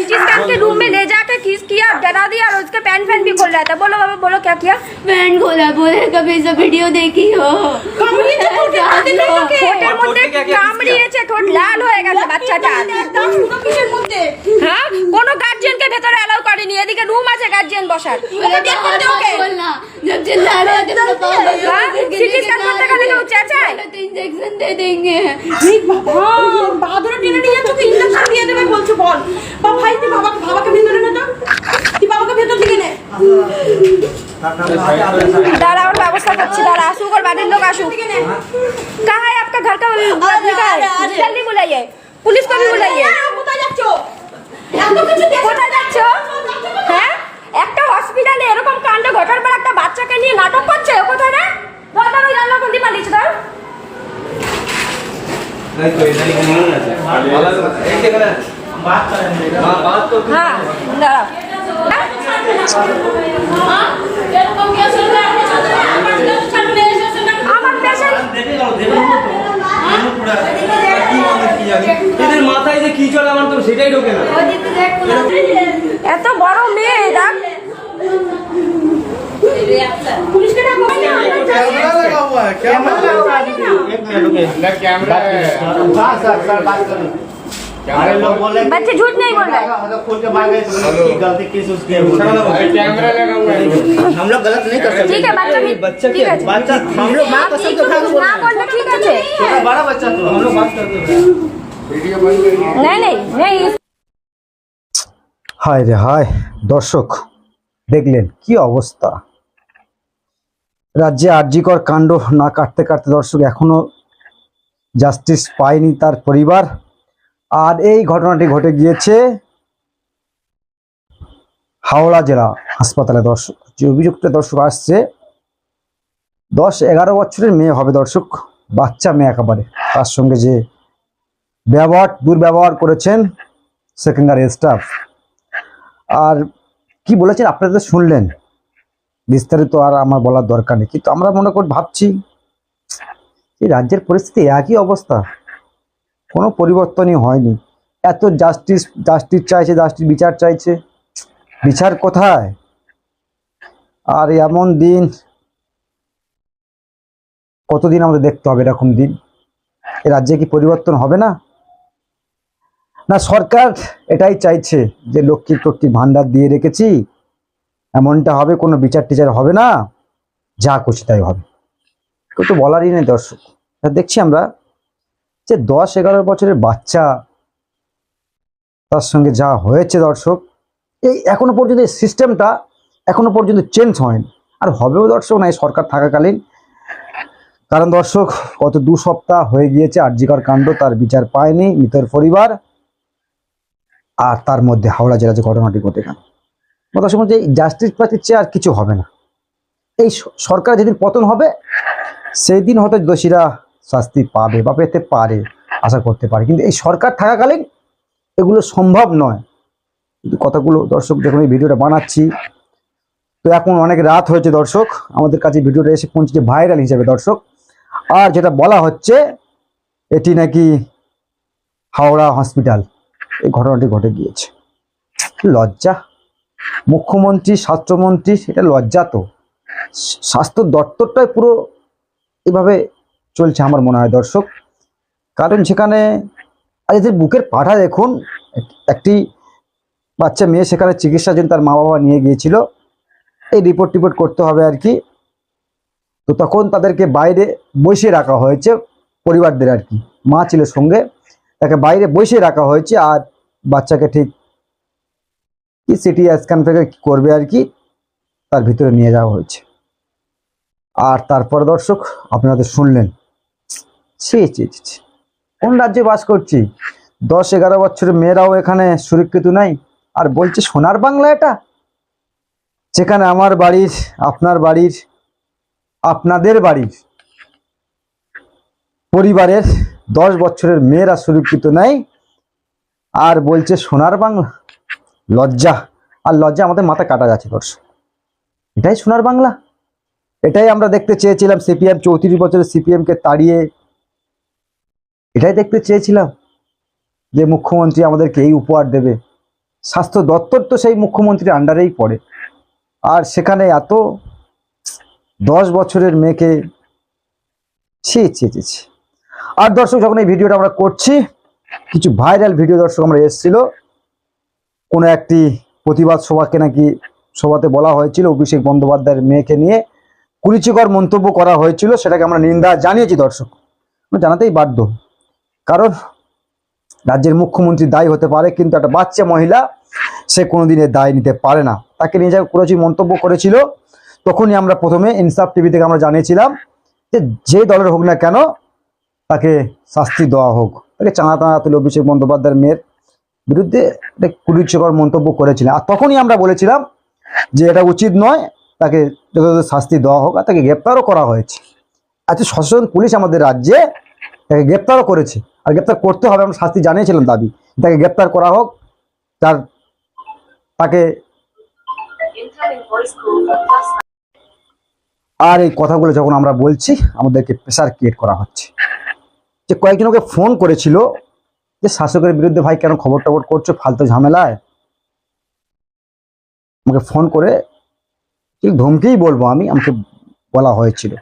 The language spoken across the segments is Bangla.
ये बच्चा को सिटी स्कैन के रूम में ले जाके किस किया डरा दिया और उसके पैन फैन भी खोल रहा था बोलो बाबा बोलो क्या किया बैंड खोला बोले कभी से वीडियो देखी हो ঠোঁটের মধ্যে কামড়িয়েছে ঠোঁট লাল হয়ে গেছে বাচ্চাটা হ্যাঁ কোনো গার্জিয়ানকে ভেতরে অ্যালাউ করেনি এদিকে রুম আছে গার্জিয়ান বসার ওকে বের করে দে ওকে बोलना जब चिल्ला रहे थे तो हाँ? CT scan করতে গেলে কেউ চেঁচায়? तो इंजेक्शन दे देंगे বাহাদুর টেনে নিয়ে তোকে ইঞ্জেকশন দিয়ে দেবে বলছো বল বা এই দাঁড়া ওর ব্যবস্থা করছি দাঁড়া আসুক ওর বাড়ির লোক আসুক কাহা আপকা ঘর কা বুলাইয়ে পুলিশ কো ভি বুলাইয়ে কোথায় যাচ্ছো এত কিছু হ্যাঁ একটা হসপিটালে এরকম কাণ্ড ঘটার পর একটা বাচ্চাকে নিয়ে নাটক করছে ও কোথায় बात करेंगे হ্যাঁ দাঁড়াও হ্যাঁ? আমার পেশেন্ট এদের মাথায় যে কি চলে আমার তো সেটাই ঢোকে না এত বড় মেয়ে দেখ পুলিশকে ডাকো कैमरा लगा हुआ है कैमरा लगा हुआ है एक मिनट रुकिए कैमरा हाँ सर सर बात करो अरे लोग बोल रहे हैं बच्चे झूठ नहीं बोल रहे मतलब खोल के भाग गए तो बोले कि गलती किस उसकी है कैमरा लगा हुआ है हम लोग गलत नहीं कर सकते ঠিক আছে বাচ্চা भी बच्चा ঠিক क्या আছে बच्चा हम लोग माँ আপনি कसम के একটু खा बोल না रहे हैं বললে ঠিক আছে छोटा बड़ा बच्चा तो हम लोग बात करते हैं नहीं नहीं नहीं হায় রে হায় দর্শক দেখলেন কি অবস্থা রাজ্যে আর্যিকর কাণ্ড না কাটতে কাটতে দর্শক এখনো জাস্টিস পায়নি তার পরিবার আর এই ঘটনাটি ঘটে গিয়েছে হাওড়া জেলা হাসপাতালে। দর্শক, যে অভিযুক্ত দর্শক আসছে, দশ এগারো বছরের মেয়ে হবে দর্শক, বাচ্চা মেয়ে একেবারে। তার সঙ্গে যে ব্যবহার, দুর্ব্যবহার করেছেন সেকেন্ডারি স্টাফ আর কি বলেছেন আপনারা তো শুনলেন, বিস্তারিত আর আমার বলার দরকার নেই। কিন্তু আমরা মনে করি, ভাবছি, এই রাজ্যের পরিস্থিতি একই অবস্থা। কোনো পরিবর্তনই হয়নি। এত জাস্টিস জাস্টিস চাইছে জাস্টিস বিচার চাইছে। বিচার কোথায়? আর এমন দিন, কতদিন আমাদের দেখতে হবে এরকম দিন? এ রাজ্যে কি পরিবর্তন হবে না? না, সরকার এটাই চাইছে যে লক্ষ্মী টক্কি ভান্ডার দিয়ে রেখেছি, এমনটা হবে, কোনো বিচার টিচার হবে না, যা খুশি তাই হবে। তো বলারই নেই দর্শক। দেখছি আমরা যে দশ এগারো বছরের বাচ্চা তার সঙ্গে যা হয়েছে দর্শক, এই এখনও পর্যন্ত এই সিস্টেমটা এখনও পর্যন্ত চেঞ্জ হয়নি। আর হবেও দর্শক না, এই সরকার থাকাকালীন। কারণ দর্শক, গত দু সপ্তাহ হয়ে গিয়েছে আর্যিকর কাণ্ড, তার বিচার পায়নি মৃতের পরিবার। আর তার মধ্যে হাওড়া জেলা যে ঘটনাটি ঘটে গেল। শুনুন যে জাস্টিস পার্টির চেয়ে আর কিছু হবে না। এই সরকার যেদিন পতন হবে সেই দিন হয়তো দোষীরা শাস্তি পাবে বা পেতে পারে, আশা করতে পারে। কিন্তু এই সরকার থাকাকালীন এগুলো সম্ভব নয়। কিন্তু কথাগুলো দর্শক যখন এই ভিডিওটা বানাচ্ছি। তো এখন অনেক রাত হয়েছে দর্শক, আমাদের কাছে ভিডিওটা এসে পৌঁছেছে ভাইরাল হিসেবে দর্শক। আর যেটা বলা হচ্ছে, এটি নাকি হাওড়া হসপিটাল, এই ঘটনাটি ঘটে গিয়েছে। লজ্জা। মুখ্যমন্ত্রী, স্বাস্থ্যমন্ত্রী, সেটা লজ্জা তো। স্বাস্থ্য দপ্তরটাই পুরো এভাবে চলছে আমার মনে হয় দর্শক। কারণ সেখানে এদের বুকের পাঠা দেখুন এক- একটি বাচ্চা মেয়ে সেখানে চিকিৎসার জন্য তার মা বাবা নিয়ে গিয়েছিল। এই রিপোর্ট টিপোর্ট করতে হবে আর কি। তো তখন তাদেরকে বাইরে বসিয়ে রাখা হয়েছে পরিবারদের আর কি। মা ছিল সঙ্গে, তাকে বাইরে বসিয়ে রাখা হয়েছে আর বাচ্চাকে ঠিক কি সিটি স্ক্যান থেকে করবে আর কি তার ভিতরে নিয়ে যাওয়া হয়েছে। আর তারপর দর্শক, আপনারা তো শুনলেন ছি ছি ছি। কোন রাজ্যে বাস করছি? দশ, এগারো বছরের মেয়েরাও এখানে সুরক্ষিত নাই। আর বলছে, সোনার বাংলা এটা? যেখানে আমার বাড়ির, আপনার বাড়ির, আপনাদের বাড়ির পরিবারের দশ বছরের মেয়েরা সুরক্ষিত নেই। আর বলছে, সোনার বাংলা? লজ্জা। আর লজ্জা আমাদের মাথা কাটা যাচ্ছে, দর্শক। এটাই সোনার বাংলা। এটাই আমরা দেখতে চেয়েছিলাম সিপিএম চৌত্রিশ বছরের সিপিএমকে তাড়িয়ে এটাই দেখতে চেয়েছিলাম যে মুখ্যমন্ত্রী আমাদেরকে এই উপহার দেবে। স্বাস্থ্য দপ্তর তো সেই মুখ্যমন্ত্রীর আন্ডারেই পড়ে। আর সেখানে এত দশ বছরের মেয়েকে ছি ছি ছি ছি। আর দর্শক, যখন এই ভিডিওটা আমরা করছি, কিছু ভাইরাল ভিডিও দর্শক আমরা এসেছিল। কোনো একটি প্রতিবাদ সভাকে নাকি সভাতে বলা হয়েছিল, অভিষেক বন্দ্যোপাধ্যায়ের মেয়েকে নিয়ে। কুরুচিকর মন্তব্য করা হয়েছিল, সেটাকে আমরা নিন্দা জানিয়েছি দর্শক। জানাতেই বাধ্য। কারণ রাজ্যের মুখ্যমন্ত্রী দায়ী হতে পারে, কিন্তু একটা বাচ্চা মহিলা সে কোনোদিনের দায় নিতে পারে না। তাকে নিয়ে যা কুরুচি মন্তব্য করেছিল, তখনই আমরা প্রথমে ইনসাফ টিভি থেকে আমরা জানিয়েছিলাম যে যে দলের হোক না কেন তাকে শাস্তি দেওয়া হোক। তাকে চাঁদা টানা তুলে অভিষেক বন্দ্যোপাধ্যায়ের মেয়ের বিরুদ্ধে কুরুচিকর মন্তব্য করেছিলেন। আর তখনই আমরা বলেছিলাম যে এটা উচিত নয় তাকে যথাযথ শাস্তি দেওয়া হোক আর তাকে গ্রেপ্তারও করা হয়েছে। আচ্ছা সচেতন পুলিশ আমাদের রাজ্যে তাকে গ্রেপ্তারও করেছে। আর গ্রেপ্তার করতে হবে আমরা শাস্তি জানিয়েছিলাম দাবি। তাকে গ্রেপ্তার করা হোক, তার, তাকে আর এই কথাগুলো যখন আমরা বলছি, আমাদেরকে প্রেশার ক্রিয়েট করা হচ্ছে। যে কয়েকজন ওকে ফোন করেছিল যে শাসকের বিরুদ্ধে, ভাই, কেন খবর টবর করছ? ফালতু ঝামেলায়? আমাকে ফোন করে ধমকেই বলব আমি, আমাকে বলা হয়েছিল।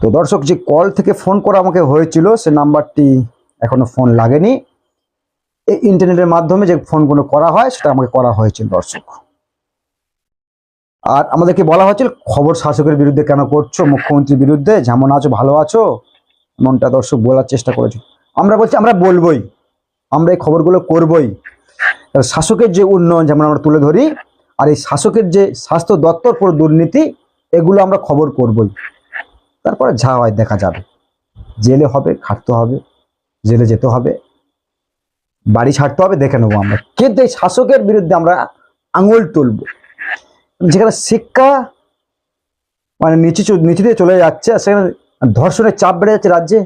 তো দর্শক, যে কল থেকে ফোন করা আমাকে হয়েছিল, সে নাম্বারটি এখনও ফোন লাগেনি। এই ইন্টারনেটের মাধ্যমে যে ফোনগুলো করা হয়, সেটা আমাকে করা হয়েছিল, দর্শক। আর আমাদেরকে বলা হয়েছিল, খবর শাসকের বিরুদ্ধে কেন করছ, মুখ্যমন্ত্রীর বিরুদ্ধে? যেমন আছো, ভালো আছো? এমনটা দর্শক বলার চেষ্টা করেছে। আমরা বলছি, আমরা বলবই। আমরা এই খবরগুলো করবই। শাসকের যে উন্নয়ন, যেমন আমরা তুলে ধরি, আর এই শাসকের যে স্বাস্থ্য দপ্তর, পুরো দুর্নীতি, এগুলো আমরা খবর করবই। তারপরে হয় দেখা যাবে। জেলে হবে, খাটতে হবে, জেলে যেতে হবে, বাড়ি ছাড়তে হবে, দেখে নেব আমরা। কিন্তু এই শাসকের বিরুদ্ধে আমরা আঙুল তুলব। যেখানে শিক্ষা মানে নিচে নিচে দিয়ে চলে যাচ্ছে, আর সেখানে ধর্ষণের চাপ বেড়ে যাচ্ছে রাজ্যে।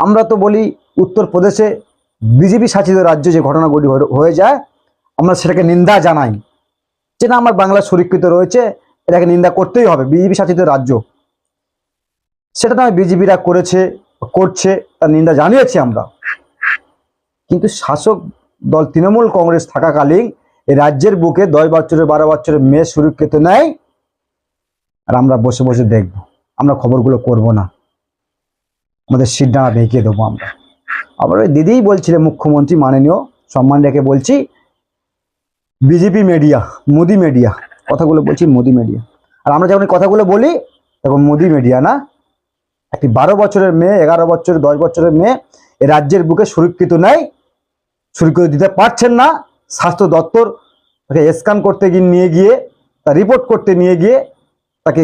আমরা তো বলি উত্তরপ্রদেশে বিজেপি শাসিত রাজ্য যে ঘটনাগুলি হয়ে যায়, আমরা সেটাকে নিন্দা জানাই। যে না, আমার বাংলা সুরক্ষিত রয়েছে, এটাকে নিন্দা করতেই হবে। বিজেপি শাসিত রাজ্য। সেটা নয় বিজেপিরা করেছে, করছে, তার নিন্দা জানিয়েছি আমরা। কিন্তু শাসক দল তৃণমূল কংগ্রেস থাকাকালীন রাজ্যের বুকে দশ বছরের, বারো বছরের মেয়ে সুরক্ষিত নেয় আর আমরা বসে বসে দেখব, আমরা খবরগুলো করব না। আমাদের সিদ্ধান্ত ভেঙে দেবো আমরা। আবার ওই দিদিই বলছিলেন, মুখ্যমন্ত্রী মাননীয়, সম্মান রেখে বলছি, বিজেপি মিডিয়া মোদি মিডিয়া কথাগুলো বলছি মোদি মিডিয়া আর আমরা যখন কথাগুলো বলি, তখন মোদি মিডিয়া না একটি বারো বছরের মেয়ে, এগারো বছরের দশ বছরের মেয়ে, এ রাজ্যের বুকে সুরক্ষিত নেই, সুরক্ষিত দিতে পারছেন না। স্বাস্থ্য দপ্তর তাকে স্ক্যান করতে গিয়ে নিয়ে গিয়ে, তা রিপোর্ট করতে নিয়ে গিয়ে তাকে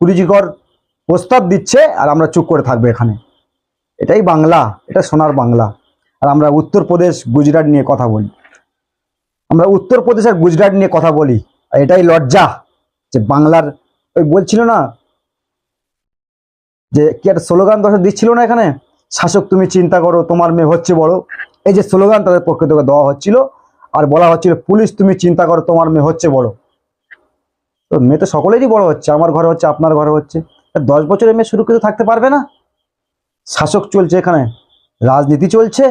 কুরুচিকর প্রস্তাব দিচ্ছে আর আমরা চুপ করে থাকব এখানে। এটাই বাংলা, এটা সোনার বাংলা। আর আমরা উত্তরপ্রদেশ, গুজরাট নিয়ে কথা বলি। আমরা উত্তরপ্রদেশ আর গুজরাট নিয়ে কথা বলি, আর এটাই লজ্জা যে বাংলার, ওই বলছিল না যে কি একটা স্লোগান দর্শক দিচ্ছিল না এখানে? শাসক তুমি চিন্তা করো, তোমার মেয়ে হচ্ছে বড়। এই যে স্লোগান তাদের পক্ষ থেকে দেওয়া হচ্ছিল আর বলা হচ্ছিল, পুলিশ তুমি চিন্তা করো, তোমার মেয়ে হচ্ছে বড়। তো মেয়ে তো সকলেরই বড় হচ্ছে, আমার ঘরে হচ্ছে, আপনার ঘরে হচ্ছে। দশ বছরের মেয়ে সুরক্ষিত থাকতে পারবে না? শাসক চলছে এখানে, রাজনীতি চলছে,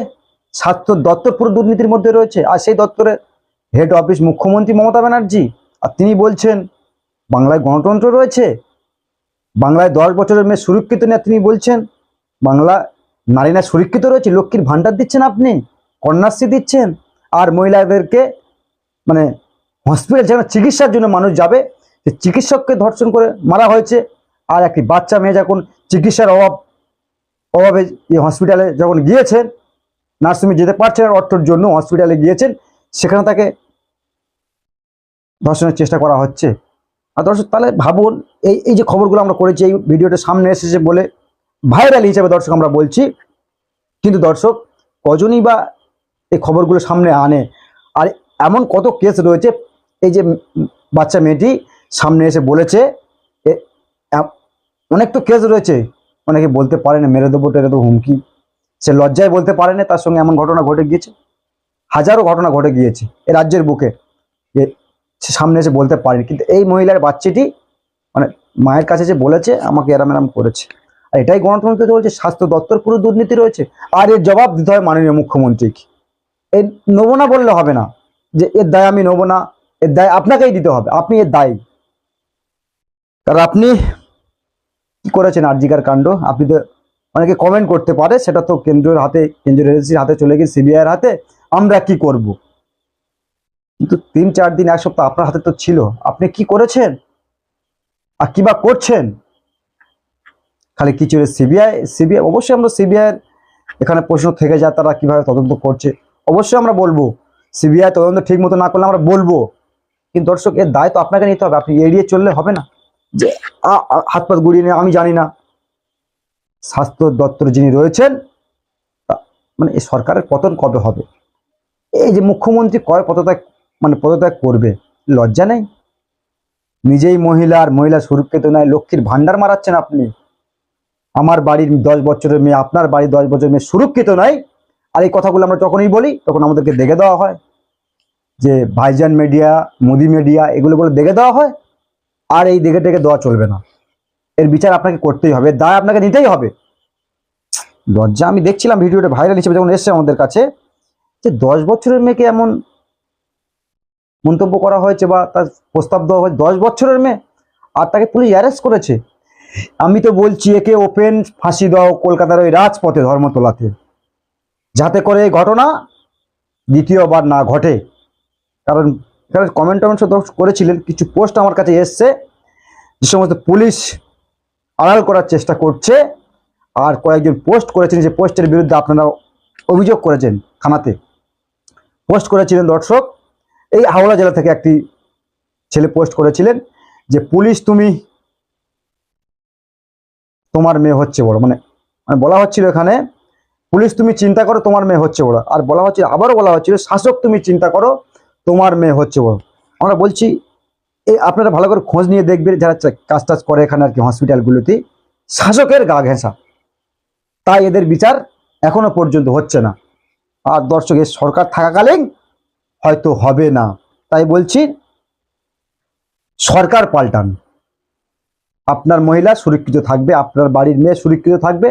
স্বাস্থ্য দপ্তর পুরো দুর্নীতির মধ্যে রয়েছে। আর সেই দপ্তরের হেড অফিস মুখ্যমন্ত্রী মমতা ব্যানার্জি, আর তিনি বলছেন, বাংলায় গণতন্ত্র রয়েছে বাংলায় দশ বছরের মেয়ে সুরক্ষিত না তিনি বলছেন? বাংলা নারী না সুরক্ষিত রয়েছে? লক্ষ্মীর ভাণ্ডার দিচ্ছেন আপনি? কন্যাশ্রী দিচ্ছেন? আর মহিলাদেরকে মানে হসপিটাল যেখানে চিকিৎসার জন্য মানুষ যাবে সে চিকিৎসককে ধর্ষণ করে মারা হয়েছে, আর একটি বাচ্চা মেয়ে যখন চিকিৎসার অভাব, অভাবে এই হসপিটালে যখন গিয়েছেন নার্সিংহোমে যেতে পারছেন না, অর্থের জন্য হসপিটালে গিয়েছেন, সেখানে তাকে ধর্ষণের চেষ্টা করা হচ্ছে। আর দর্শক, তাহলে ভাবুন, এই এই যে খবরগুলো আমরা করেছি, এই ভিডিওটা সামনে এসেছে বলে ভাইরাল হিসেবে দর্শক আমরা বলছি। কিন্তু দর্শক, কজনই বা এই খবরগুলো সামনে আনে? আর এমন কত কেস রয়েছে, এই যে বাচ্চা মেয়েটি সামনে এসে বলেছে অনেক তো কেস রয়েছে। অনেকে বলতে পারে না, মেরে দেবো, টেরে দেবো, হুমকি। সে লজ্জায় বলতে পারে না, তার সঙ্গে এমন ঘটনা ঘটে গিয়েছে। হাজারো ঘটনা ঘটে গিয়েছে এ রাজ্যের বুকে। সামনে এসে বলতে পারেনি। কিন্তু এই মহিলার বাচ্চাটি মানে মায়ের কাছে যে বলেছে, আমাকে এরাম এরাম করেছে। আর এটাই গণতন্ত্র চলছে, স্বাস্থ্য দপ্তর পুরো দুর্নীতি রয়েছে, আর এর জবাব দিতে হয় মাননীয় মুখ্যমন্ত্রীকে। এর নেব না বললে হবে না, যে এর দায় আমি নেব না, এর দায় আপনাকেই দিতে হবে, আপনি এর দায়ী। কারণ আপনি কি করেছেন আরজিকার কাণ্ড? আপনি তো অনেকে কমেন্ট করতে পারে, সেটা তো কেন্দ্রের হাতে, কেন্দ্রীয় এজেন্সির হাতে চলে গিয়ে সিবিআই এর হাতে, আমরা কি করব? কিন্তু তিন, চার দিন, এক সপ্তাহ আপনার হাতে তো ছিল। আপনি কি করেছেন? আর কি বা করছেন? খালি কিছু সিবিআই সিবিআই অবশ্যই আমরা সিবিআই এখানে প্রশ্ন থেকে যায় তারা কীভাবে তদন্ত করছে। অবশ্যই আমরা বলব সিবিআই তদন্ত ঠিক মতো না করলে আমরা বলব। কিন্তু দর্শক, এর দায় তো আপনাকে নিতে হবে। আপনি এড়িয়ে চললে হবে না। যে হাত পাত গুড়িয়ে নিয়ে, আমি জানি না। স্বাস্থ্য দপ্তর যিনি রয়েছেন মানে এই সরকারের পতন কবে হবে? এই যে মুখ্যমন্ত্রী কয় পদত্যাগ মানে পদত্যাগ করবে। লজ্জা নেই? নিজেই মহিলা আর মহিলা সুরক্ষিত নয়, লক্ষ্মীর ভান্ডার মারাচ্ছেন আপনি। আমার বাড়ির দশ বছরের মেয়ে, আপনার বাড়ির দশ বছরের মেয়ে সুরক্ষিত নয়? আর এই কথাগুলো আমরা যখনই বলি, তখন আমাদেরকে দেখে দেওয়া হয়। যে ভাইজান মিডিয়া, মোদি মিডিয়া, এগুলো বলে দেখে দেওয়া হয়। আর এই দেখে দেখে দেওয়া চলবে না। এর বিচার আপনাকে করতেই হবে, দায় আপনাকে নিতেই হবে। লজ্জা, আমি দেখছিলাম ভিডিওটা ভাইরাল হিসেবে যখন এসছে আমাদের কাছে, যে দশ বছরের মেয়েকে এমন মন্তব্য করা হয়েছে বা তার প্রস্তাব দেওয়া হয়েছে, দশ বছরের মেয়ে, আর তাকে পুলিশ অ্যারেস্ট করেছে। আমি তো বলছি, একে ওপেন ফাঁসি দাও কলকাতার ওই রাজপথে ধর্মতলাতে। যাতে করে এই ঘটনা দ্বিতীয়বার না ঘটে। কারণ এখানে কমেন্ট টমেন্ট করেছিলেন, কিছু পোস্ট আমার কাছে এসছে, যে সমস্ত পুলিশ আড়াল করার চেষ্টা করছে, আর কয়েকজন পোস্ট করেছেন, যে পোস্টের বিরুদ্ধে আপনারা অভিযোগ করেছেন থানাতে। পোস্ট করেছিলেন দর্শক এই হাওড়া জেলা থেকে একটি ছেলে পোস্ট করেছিলেন যে, পুলিশ তুমি তোমার মেয়ে হচ্ছে বড়। মানে মানে বলা হচ্ছিল এখানে, পুলিশ তুমি চিন্তা করো, তোমার মেয়ে হচ্ছে বড়। আর বলা হচ্ছে আবারও বলা হচ্ছিল, শাসক তুমি চিন্তা করো, তোমার মেয়ে হচ্ছে বড়। আমরা বলছি এই আপনারা ভালো করে খোঁজ নিয়ে দেখবেন, যারা কাজ টাজ করে এখানে আর কি হসপিটালগুলোতে, শাসকের গা ঘেঁষা। তাই এদের বিচার এখনও পর্যন্ত হচ্ছে না। আর দর্শক এর সরকার থাকাকালীন হয়তো হবে না। তাই বলছি, সরকার পাল্টান। আপনার মহিলা সুরক্ষিত থাকবে, আপনার বাড়ির মেয়ে সুরক্ষিত থাকবে,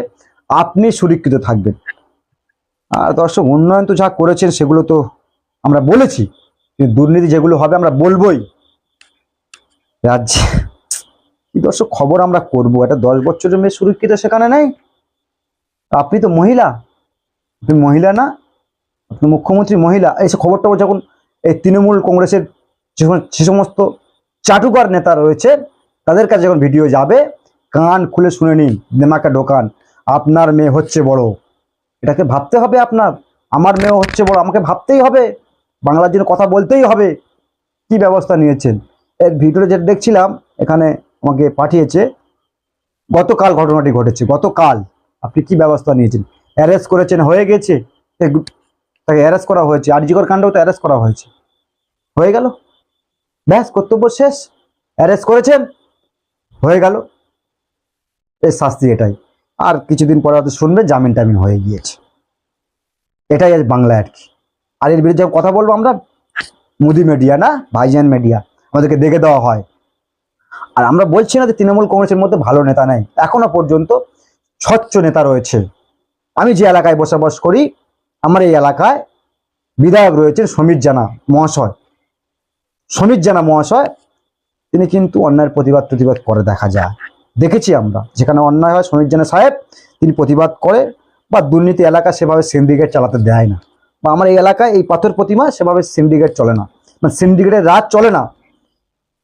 আপনি সুরক্ষিত থাকবেন। আর দর্শক, উন্নয়ন তো যা করেছেন সেগুলো তো আমরা বলেছি দুর্নীতি যেগুলো হবে আমরা বলবোই। রাজ্যে, কি দর্শক, খবর আমরা করব? একটা দশ বছরের মেয়ে সুরক্ষিত সেখানে নেই? আপনি তো মহিলা। আপনি মহিলা না মুখ্যমন্ত্রী মহিলা, এই সব খবরটা যখন এই তৃণমূল কংগ্রেসের যে সমস্ত- চাটুকার নেতা রয়েছে, তাদের কাছে যখন ভিডিও যাবে, কান খুলে শুনে নিন দেমাকা ঢোকান, আপনার মেয়ে হচ্ছে বড়। এটাকে ভাবতে হবে আপনার, আমার মেয়ে হচ্ছে বড়, আমাকে ভাবতেই হবে, বাংলার জন্য কথা বলতেই হবে, কি ব্যবস্থা নিয়েছেন? এর ভিডিওটা যেটা দেখছিলাম, এখানে আমাকে পাঠিয়েছে, গতকাল ঘটনাটি ঘটেছে, গতকাল আপনি কি ব্যবস্থা নিয়েছেন? অ্যারেস্ট করেছেন, হয়ে গেছে তাকে অ্যারেস্ট করা হয়েছে। আর আরজিকর কাণ্ডও তো অ্যারেস্ট করা হয়েছে। হয়ে গেল? ব্যাস, কর্তব্য শেষ। অ্যারেস্ট করেছেন। হয়ে গেল। এর শাস্তি এটাই। আর কিছুদিন পরে হয়তো শুনবে জামিন টামিন হয়ে গিয়েছে। এটাই আজ বাংলা আর কি। আর এর বিরুদ্ধে কথা বলব আমরা? মোদি মিডিয়া না? ভাইজান মিডিয়া আমাদেরকে দেখে দেওয়া হয়। আর আমরা বলছি না যে তৃণমূল কংগ্রেসের মধ্যে ভালো নেতা নেই। এখনও পর্যন্ত স্বচ্ছ নেতা রয়েছে। আমি যে এলাকায় বসবাস করি আমার এই এলাকায় বিধায়ক রয়েছেন সমীর জানা মহাশয়। সমীর জানা মহাশয়, তিনি কিন্তু অন্যায়ের প্রতিবাদ প্রতিবাদ করে দেখা যায়। দেখেছি আমরা, যেখানে অন্যায় হয় সমীর জানা সাহেব, তিনি প্রতিবাদ করে বা দুর্নীতি এলাকা সেভাবে সিন্ডিকেট চালাতে দেয় না। বা আমার এই এলাকায় এই পাথর প্রতিমা সেভাবে সিন্ডিকেট চলে না। মানে সিন্ডিকেটের রাত চলে না।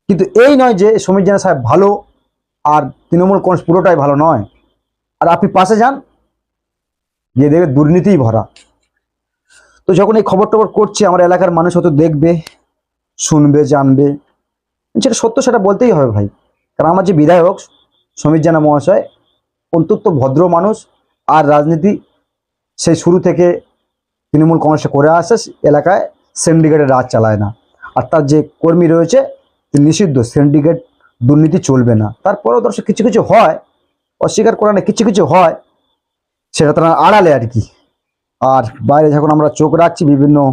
কিন্তু এই নয় যে সমীর জানা সাহেব ভালো আর তৃণমূল কংগ্রেস পুরোটাই ভালো নয়। আর আপনি পাশে যান যে দেখবে দুর্নীতিই ভরা। তো যখন এই খবর টবর করছে, আমার এলাকার মানুষ হয়তো দেখবে, শুনবে, জানবে। যেটা সত্য সেটা বলতেই হবে ভাই। কারণ আমার যে বিধায়ক সমীর জানা মহাশয় অন্তত ভদ্র মানুষ, আর রাজনীতি সেই শুরু থেকে তৃণমূল কংগ্রেসে করে আসে, এলাকায় সিন্ডিকেটের রাজ চালায় না। আর তার যে কর্মী রয়েছে নিষিদ্ধ সিন্ডিকেট দুর্নীতি চলবে না। তারপরেও দর্শক কিছু কিছু হয়, অস্বীকার করা না, কিছু কিছু হয়, সেটা তারা আড়ালে আর কি। আর বাইরে যখন আমরা চোখ রাখছি, বিভিন্ন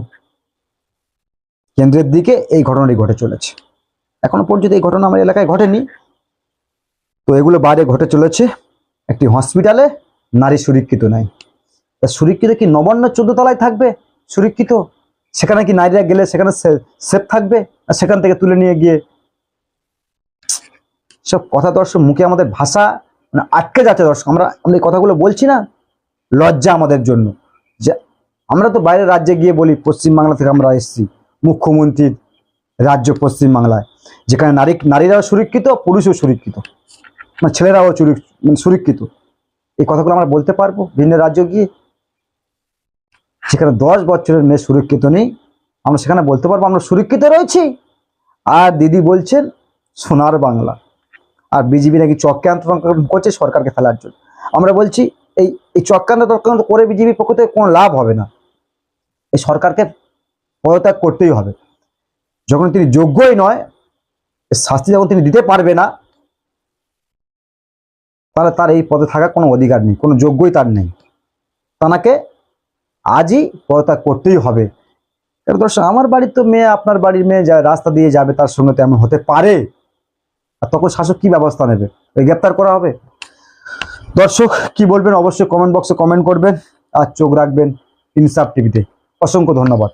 কেন্দ্রের দিকে এই ঘটনাটি ঘটে চলেছে। এখনও পর্যন্ত এই ঘটনা আমার এলাকায় ঘটেনি। তো এগুলো বাইরে ঘটে চলেছে। একটি হসপিটালে নারী সুরক্ষিত নাই। তা সুরক্ষিত কি নবান্ন চোদ্দ তলায় থাকবে? সুরক্ষিত? সেখানে কি নারীরা গেলে সেখানে সেফ থাকবে? আর সেখান থেকে তুলে নিয়ে গিয়ে সব কথা দর্শক মুখে আমাদের ভাষা মানে আটকে যাচ্ছে দর্শক। আমরা আমরা এই কথাগুলো বলছি না। লজ্জা আমাদের জন্য। আমরা তো বাইরের রাজ্যে গিয়ে বলি পশ্চিমবাংলা থেকে আমরা এসেছি মুখ্যমন্ত্রীর রাজ্য পশ্চিমবাংলায় যেখানে নারী, নারীরাও সুরক্ষিত, পুরুষও সুরক্ষিত মানে ছেলেরাও মানে সুরক্ষিত। এই কথাগুলো আমরা বলতে পারব, ভিন্ন রাজ্য গিয়ে। সেখানে দশ বছরের মেয়ে সুরক্ষিত নেই, আমরা সেখানে বলতে পারব, আমরা সুরক্ষিত রয়েছি। আর দিদি বলছেন, সোনার বাংলা। আর বিজেপি নাকি চক্রান্ত করছে, সরকারকে ফেলার জন্য। আমরা বলছি এই এই চক্রান্ত চক্রান্ত করে বিজেপির পক্ষ থেকে কোনো লাভ হবে না। এই সরকারকে পদত্যাগ করতেই হবে। যখন তিনি যোগ্যই নয় শাস্তি যখন তিনি দিতে পারবে না, তাহলে তার এই পদে থাকার কোনো অধিকার নেই, কোনো যোগ্যই তার নেই। তাকে আজই পদত্যাগ করতেই হবে। কারণ দর্শক, আমার বাড়ির তো মেয়ে, আপনার বাড়ির মেয়ে যা রাস্তা দিয়ে যাবে, তার সঙ্গে তেমন হতে পারে। আর তখন শাসক কি ব্যবস্থা নেবে? গ্রেপ্তার করা হবে? দর্শক, কি বলবেন? অবশ্যই কমেন্ট বক্সে কমেন্ট করবেন আর চোখ রাখবেন ইনসাফ টিভিতে অসংখ্য ধন্যবাদ।